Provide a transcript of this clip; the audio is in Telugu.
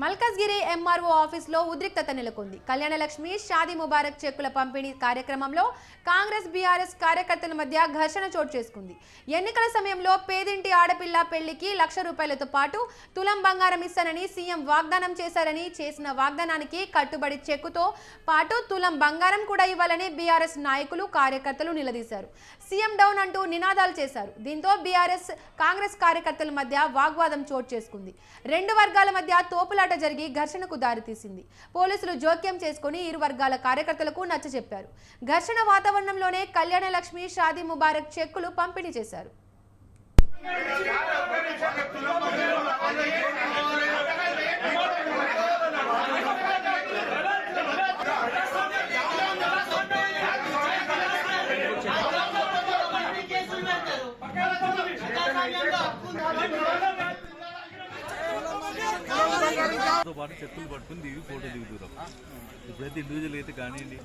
మల్కజ్గిరి ఎంఆర్ఓ ఆఫీస్లో ఉద్రిక్తత నెలకొంది. కళ్యాణలక్ష్మి షాదీ ముబారక్ చెక్కుల పంపిణీ కార్యక్రమంలో కాంగ్రెస్ బీఆర్ఎస్ కార్యకర్తల మధ్య ఘర్షణ చోటు చేసుకుంది. ఎన్నికల సమయంలో పేదింటి ఆడపిల్ల పెళ్ళికి లక్ష రూపాయలతో పాటు తులం బంగారం ఇస్తానని సీఎం వాగ్దానం చేశారని చేసిన వాగ్దానానికి కట్టుబడి చెక్కుతో పాటు తులం బంగారం కూడా ఇవ్వాలని బీఆర్ఎస్ నాయకులు కార్యకర్తలు నిలదీశారు. సీఎం డౌన్ అంటూ నినాదాలు చేశారు. దీంతో బీఆర్ఎస్ కాంగ్రెస్ కార్యకర్తల మధ్య వాగ్వాదం చోటు చేసుకుంది. రెండు వర్గాల మధ్య తోపులాట జరిగి ఘర్షణకు దారితీసింది పోలీసులు జోక్యం చేసుకుని ఇరు వర్గాల కార్యకర్తలకు నచ్చజెప్పారు ఘర్షణ వాతావరణంలోనే కళ్యాణ లక్ష్మి షాదీ ముబారక్ చెక్కులు పంపిణీ చేశారు. తో పాటు చెక్కులు పట్టుకుని దిగి ఫోటో దిగుతున్నాం ఇప్పుడైతే ఇండివిజువల్ అయితే కానివ్వండి.